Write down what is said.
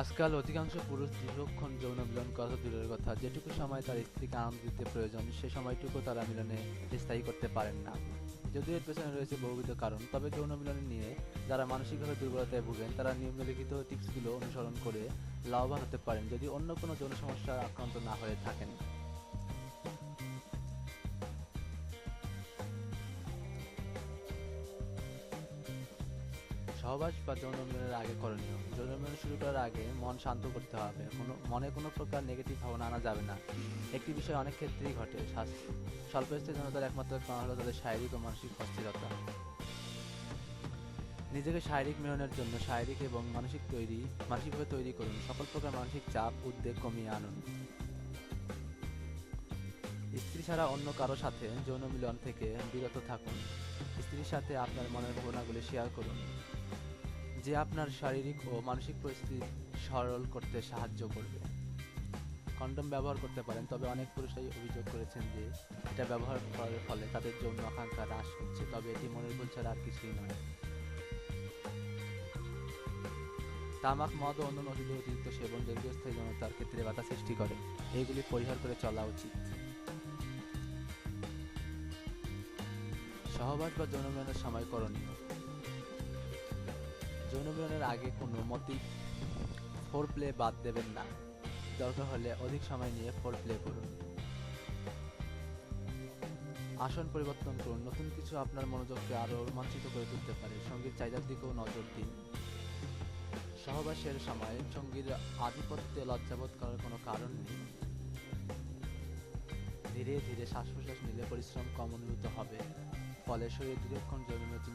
আজকাল অধিকাংশ পুরুষ দীর্ঘক্ষণ যৌন মিলন কথা দূরের কথা। যেটুকু সময় তার স্ত্রীকে আনন্দ দিতে প্রয়োজন, সে সময়টুকু তারা মিলনে স্থায়ী করতে পারেন না। যদিও এর পেছনে রয়েছে বহুবিধ কারণ, তবে যৌন মিলন নিয়ে যারা মানসিকভাবে দুর্বলতায় ভুগেন, তারা নিম্নলিখিত টিপসগুলো অনুসরণ করে লাভবান হতে পারেন, যদি অন্য কোনো যৌন সমস্যার আক্রান্ত না হয়ে থাকেন। সহবাস বা যৌন মিলনের আগে করণীয়। যৌন মিলন শুরু করার আগে মন শান্ত করতে হবে। কোনো, মনে কোনো প্রকার নেগেটিভ ভাবনা আনা যাবে না। একটি বিষয় অনেক ক্ষেত্রেই ঘটে। স্বল্পস্থায়ী জনতার একমাত্র কারণ হলো তাদের শারীরিক ও মানসিক অস্থিরতা। নিজেকে শারীরিক মিলনের জন্য শারীরিক এবং মানসিক তৈরি, মানসিকভাবে তৈরি করুন। সকল প্রকার মানসিক চাপ, উদ্বেগ কমিয়ে আনুন। স্ত্রী ছাড়া অন্য কারও সাথে যৌন মিলন থেকে বিরত থাকুন। স্ত্রীর সাথে আপনার মনের ভাবনাগুলি শেয়ার করুন। যে আপনার শারীরিক ও মানসিক পরিস্থিতি সরল করতে সাহায্য করবে। কন্ডম ব্যবহার করতে পারেন, তবে অনেক পুরুষরাই অভিযোগ করেছেন যে এটা ব্যবহার করার ফলে তাদের যৌন আকাঙ্ক্ষা হ্রাস হচ্ছে, তবে এটি মনের ভুল ছাড়া আর কিছুই নয়। তামাক, মদ ও অন্যান্য ওষুধের অতিরিক্ত সেবন দীর্ঘস্থায়ী যৌনতার ক্ষেত্রে বাধা সৃষ্টি করে। এইগুলি পরিহার করে চলা উচিত। সহবাস বা যৌন মিলনের সময় করণীয়। যৌন মিলনের আগে কোনো মতেই ফোর প্লে বাদ দেবেন না। দরকার হলে অধিক সময় নিয়ে ফোর প্লে করুন। আসন পরিবর্তন করুন। নতুন কিছু আপনার মনোযোগকে আরও রোমাঞ্চিত করে তুলতে পারে। সংগীত চাহিদার দিকেও নজর দিন। সহবাসের সময় সঙ্গীর আধিপত্যে লজ্জাবোধ করার কোনো কারণ নেই। ধীরে ধীরে শ্বাস প্রশ্বাস নিলে পরিশ্রম কম অনুভূত হবে। ফলে শরীর দীর্ঘক্ষণ উপযুক্ত